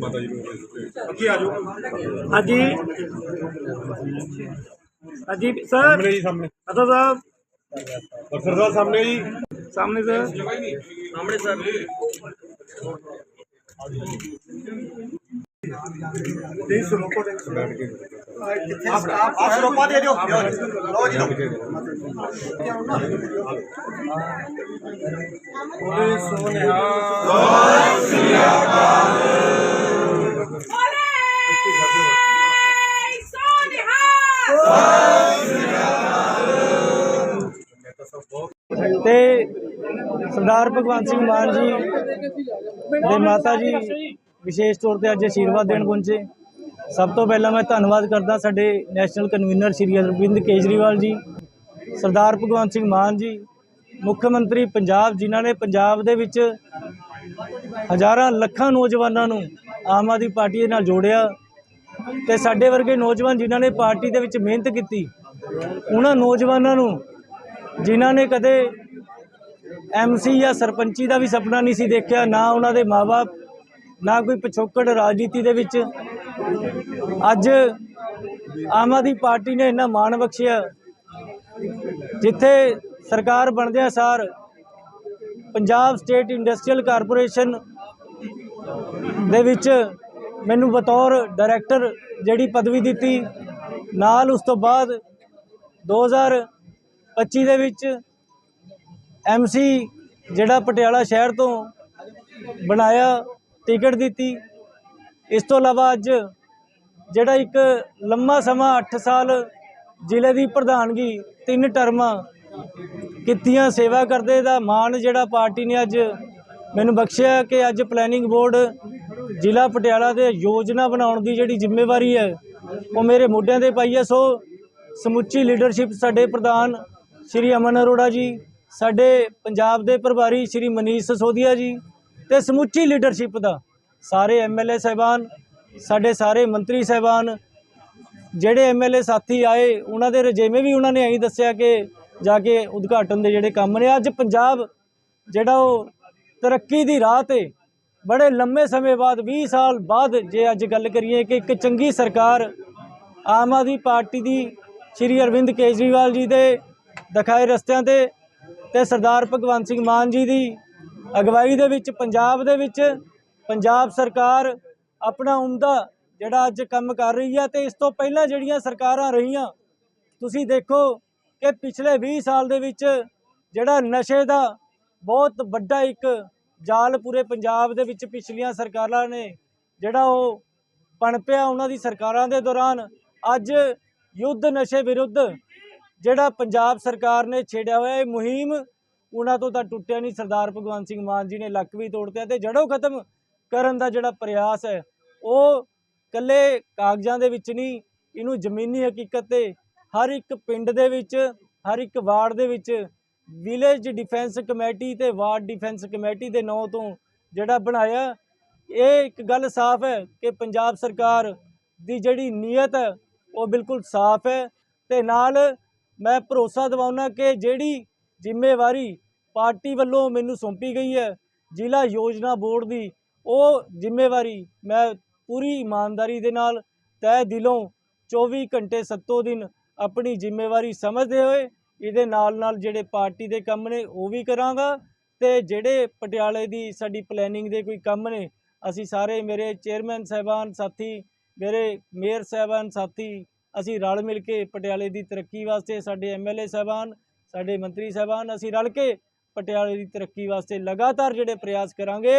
ਮਾਤਾ ਜੀ ਨੂੰ ਅੱਗੇ ਆ ਜਾਓ ਹਾਂਜੀ ਹਾਂਜੀ ਸਰ ਸਾਹਮਣੇ ਜੀ ਸਾਹਮਣੇ ਅਤਾ ਸਾਹਿਬ ਅਫਸਰ ਸਾਹਿਬ ਸਾਹਮਣੇ ਜੀ ਸਾਹਮਣੇ ਸਰ ਸਾਹਮਣੇ ਸਰ ਤੇ ਸਰੋਪਾ ਦੇ ਬੈਠ ਕੇ ਆਪ ਆਪ ਸਰੋਪਾ ਦੇ ਦਿਓ ਲਓ ਸਰਦਾਰ ਭਗਵੰਤ ਸਿੰਘ ਮਾਨ ਜੀ ਦੇ ਮਾਤਾ ਜੀ ਵਿਸ਼ੇਸ਼ ਤੌਰ ਤੇ ਅੱਜ ਆਸ਼ੀਰਵਾਦ ਦੇਣ ਪਹੁੰਚੇ। ਸਭ ਤੋਂ ਪਹਿਲਾਂ ਮੈਂ ਧੰਨਵਾਦ ਕਰਦਾ ਸਾਡੇ ਨੈਸ਼ਨਲ ਕਨਵੀਨਰ ਸ਼੍ਰੀ ਅਰਵਿੰਦ ਕੇਜਰੀਵਾਲ ਜੀ, ਸਰਦਾਰ ਭਗਵੰਤ ਸਿੰਘ ਮਾਨ ਜੀ, ਮੁੱਖ ਮੰਤਰੀ ਪੰਜਾਬ, ਜਿਨ੍ਹਾਂ ਨੇ ਪੰਜਾਬ ਦੇ ਵਿੱਚ ਹਜ਼ਾਰਾਂ ਲੱਖਾਂ ਨੌਜਵਾਨਾਂ ਨੂੰ ਆਮ ਆਦਮੀ ਪਾਰਟੀ ਦੇ ਨਾਲ ਜੋੜਿਆ ਤੇ ਸਾਡੇ ਵਰਗੇ ਨੌਜਵਾਨ ਜਿਨ੍ਹਾਂ ਨੇ ਪਾਰਟੀ ਦੇ ਵਿੱਚ ਮਿਹਨਤ ਕੀਤੀ, ਉਹਨਾਂ ਨੌਜਵਾਨਾਂ ਨੂੰ ਜਿਨ੍ਹਾਂ ਨੇ ਕਦੇ ਐਮਸੀ ਜਾਂ ਸਰਪੰਚੀ ਦਾ ਵੀ ਸੁਪਨਾ ਨਹੀਂ ਸੀ ਦੇਖਿਆ, ਨਾ ਉਹਨਾਂ ਦੇ ਮਾਪੇ ਨਾ ਕੋਈ ਪਿਛੋਕੜ ਰਾਜਨੀਤੀ ਦੇ ਵਿੱਚ। ਅੱਜ ਆਮ ਆਦਮੀ ਪਾਰਟੀ ਨੇ ਇੰਨਾ ਮਾਣ ਬਖਸ਼ਿਆ, ਜਿੱਥੇ ਸਰਕਾਰ ਬਣਦਿਆਂ ਸਾਰ ਪੰਜਾਬ ਸਟੇਟ ਇੰਡਸਟਰੀਅਲ ਕਾਰਪੋਰੇਸ਼ਨ ਦੇ ਵਿੱਚ ਮੈਨੂੰ ਬਤੌਰ ਡਾਇਰੈਕਟਰ ਜਿਹੜੀ ਪਦਵੀ ਦਿੱਤੀ, ਨਾਲ ਉਸ ਤੋਂ ਬਾਅਦ 2025 ਦੇ ਵਿੱਚ ਐਮਸੀ ਜਿਹੜਾ ਪਟਿਆਲਾ ਸ਼ਹਿਰ ਤੋਂ ਬਣਾਇਆ ਟਿਕਟ ਦਿੱਤੀ। ਇਸ ਤੋਂ ਇਲਾਵਾ ਅੱਜ ਜਿਹੜਾ ਇੱਕ ਲੰਮਾ ਸਮਾਂ 8 ਸਾਲ ਜ਼ਿਲ੍ਹੇ ਦੀ ਪ੍ਰਧਾਨਗੀ, ਤਿੰਨ ਟਰਮਾਂ ਕੀਤੀਆਂ ਸੇਵਾ ਕਰਦੇ ਦਾ ਮਾਣ ਜਿਹੜਾ ਪਾਰਟੀ ਨੇ ਅੱਜ ਮੈਨੂੰ ਬਖਸ਼ਿਆ ਕਿ ਅੱਜ ਪਲੈਨਿੰਗ ਬੋਰਡ ਜ਼ਿਲ੍ਹਾ ਪਟਿਆਲਾ ਦੇ ਯੋਜਨਾ ਬਣਾਉਣ ਦੀ ਜਿਹੜੀ ਜ਼ਿੰਮੇਵਾਰੀ ਹੈ, ਉਹ ਮੇਰੇ ਮੋਢਿਆਂ ਤੇ ਪਾਈ ਹੈ। ਸੋ ਸਮੁੱਚੀ ਲੀਡਰਸ਼ਿਪ ਸਾਡੇ ਪ੍ਰਧਾਨ ਸ਼੍ਰੀ ਅਮਨ ਅਰੋੜਾ ਜੀ ਸਾਡੇ ਪੰਜਾਬ ਦੇ ਪ੍ਰਭਾਰੀ ਸ਼੍ਰੀ ਮਨੀਸ਼ ਸਸੋਦੀਆ ਜੀ ਤੇ ਸਮੁੱਚੀ ਲੀਡਰਸ਼ਿਪ ਦਾ ਸਾਰੇ ਐਮਐਲਏ ਸਾਹਿਬਾਨ, ਸਾਡੇ ਸਾਰੇ ਮੰਤਰੀ ਸਾਹਿਬਾਨ, ਜਿਹੜੇ ਐਮਐਲਏ ਸਾਥੀ ਆਏ, ਉਹਨਾਂ ਦੇ ਰਜੇਵੇਂ ਵੀ ਉਹਨਾਂ ਨੇ ਐਂ ਦੱਸਿਆ ਕਿ ਜਾ ਕੇ ਉਦਘਾਟਨ ਦੇ ਜਿਹੜੇ ਕੰਮ ਨੇ। ਅੱਜ ਪੰਜਾਬ ਜਿਹੜਾ ਉਹ ਤਰੱਕੀ ਦੀ ਰਾਹ ਤੇ ਬੜੇ ਲੰਮੇ ਸਮੇਂ ਬਾਅਦ 20 ਸਾਲ ਬਾਅਦ ਜੇ ਅੱਜ ਗੱਲ ਕਰੀਏ ਕਿ ਇੱਕ ਚੰਗੀ ਸਰਕਾਰ ਆਮ ਆਦਮੀ ਪਾਰਟੀ ਦੀ ਸ਼੍ਰੀ ਅਰਵਿੰਦ ਕੇਜਰੀਵਾਲ ਜੀ ਦੇ ਦਿਖਾਏ ਰਸਤਿਆਂ ਤੇ ਤੇ ਸਰਦਾਰ ਭਗਵੰਤ ਸਿੰਘ ਮਾਨ ਜੀ ਦੀ ਅਗਵਾਈ ਦੇ ਵਿੱਚ, ਪੰਜਾਬ ਦੇ ਵਿੱਚ, ਪੰਜਾਬ ਸਰਕਾਰ ਆਪਣਾ ਉਮਦਾ ਜਿਹੜਾ ਅੱਜ ਕੰਮ ਕਰ ਰਹੀ ਹੈ ਤੇ ਇਸ ਤੋਂ ਪਹਿਲਾਂ ਜਿਹੜੀਆਂ ਸਰਕਾਰਾਂ ਰਹੀਆਂ, ਤੁਸੀਂ ਦੇਖੋ ਕਿ ਪਿਛਲੇ 20 ਸਾਲ ਦੇ ਵਿੱਚ ਜਿਹੜਾ ਨਸ਼ੇ ਦਾ ਬਹੁਤ ਵੱਡਾ ਇੱਕ ਜਾਲ ਪੂਰੇ ਪੰਜਾਬ ਦੇ ਵਿੱਚ ਪਿਛਲੀਆਂ ਸਰਕਾਰਾਂ ਨੇ ਜਿਹੜਾ ਉਹ ਪਣਪਿਆ ਉਹਨਾਂ ਦੀ ਸਰਕਾਰਾਂ ਦੇ ਦੌਰਾਨ, ਅੱਜ ਯੁੱਧ ਨਸ਼ੇ ਵਿਰੁੱਧ ਜਿਹੜਾ ਪੰਜਾਬ ਸਰਕਾਰ ਨੇ ਛੇੜਿਆ ਹੋਇਆ ਇਹ ਮੁਹਿੰਮ, ਉਹਨਾਂ ਤੋਂ ਤਾਂ ਟੁੱਟਿਆ ਨਹੀਂ। ਸਰਦਾਰ ਭਗਵੰਤ ਸਿੰਘ ਮਾਨ ਜੀ ਨੇ ਲੱਕ ਵੀ ਤੋੜਤਿਆ ਤੇ ਜੜੋਂ ਖਤਮ ਕਰਨ ਦਾ ਜਿਹੜਾ ਪ੍ਰਯਾਸ ਹੈ, ਉਹ ਕੱਲੇ ਕਾਗਜ਼ਾਂ ਦੇ ਵਿੱਚ ਨਹੀਂ, ਇਹਨੂੰ ਜ਼ਮੀਨੀ ਹਕੀਕਤ ਤੇ ਹਰ ਇੱਕ ਪਿੰਡ ਦੇ ਵਿੱਚ, ਹਰ ਇੱਕ ਵਾਰਡ ਦੇ ਵਿੱਚ ਵਿਲੇਜ ਡਿਫੈਂਸ ਕਮੇਟੀ ਤੇ ਵਾਰਡ ਡਿਫੈਂਸ ਕਮੇਟੀ ਦੇ ਨਾਂ ਤੋਂ ਜਿਹੜਾ ਬਣਾਇਆ। ਇਹ ਇੱਕ ਗੱਲ ਸਾਫ਼ ਹੈ ਕਿ ਪੰਜਾਬ ਸਰਕਾਰ ਦੀ ਜਿਹੜੀ ਨੀਅਤ ਹੈ, ਉਹ ਬਿਲਕੁਲ ਸਾਫ਼ ਹੈ ਤੇ ਨਾਲ ਮੈਂ ਭਰੋਸਾ ਦਿਵਾਉਣਾ ਕਿ ਜਿਹੜੀ ਜ਼ਿੰਮੇਵਾਰੀ ਪਾਰਟੀ ਵੱਲੋਂ ਮੈਨੂੰ ਸੌਂਪੀ ਗਈ ਹੈ, ਜ਼ਿਲ੍ਹਾ ਯੋਜਨਾ ਬੋਰਡ ਦੀ, ਉਹ ਜ਼ਿੰਮੇਵਾਰੀ ਮੈਂ ਪੂਰੀ ਇਮਾਨਦਾਰੀ ਦੇ ਨਾਲ ਤਹਿ ਦਿਲੋਂ 24 ਘੰਟੇ ਸੱਤੋ ਦਿਨ ਆਪਣੀ ਜ਼ਿੰਮੇਵਾਰੀ ਸਮਝਦੇ ਹੋਏ ਇਹਦੇ ਨਾਲ ਨਾਲ ਜਿਹੜੇ ਪਾਰਟੀ ਦੇ ਕੰਮ ਨੇ ਉਹ ਵੀ ਕਰਾਂਗਾ ਤੇ ਜਿਹੜੇ ਪਟਿਆਲੇ ਦੀ ਸਾਡੀ ਪਲੈਨਿੰਗ ਦੇ ਕੋਈ ਕੰਮ ਨੇ, ਅਸੀਂ ਸਾਰੇ ਮੇਰੇ ਚੇਅਰਮੈਨ ਸਾਹਿਬਾਨ, ਸਾਥੀ, ਮੇਰੇ ਮੇਅਰ ਸਾਹਿਬਾਨ, ਸਾਥੀ ਅਸੀਂ ਰਲ ਮਿਲ ਕੇ ਪਟਿਆਲੇ ਦੀ ਤਰੱਕੀ ਵਾਸਤੇ ਸਾਡੇ ਐਮਐਲਏ ਸਾਹਿਬਾਨ, ਸਾਡੇ ਮੰਤਰੀ ਸਾਹਿਬਾਨ, ਅਸੀਂ ਰਲ ਕੇ ਪਟਿਆਲੇ ਦੀ ਤਰੱਕੀ ਵਾਸਤੇ ਲਗਾਤਾਰ ਜਿਹੜੇ ਪ੍ਰਯਾਸ ਕਰਾਂਗੇ।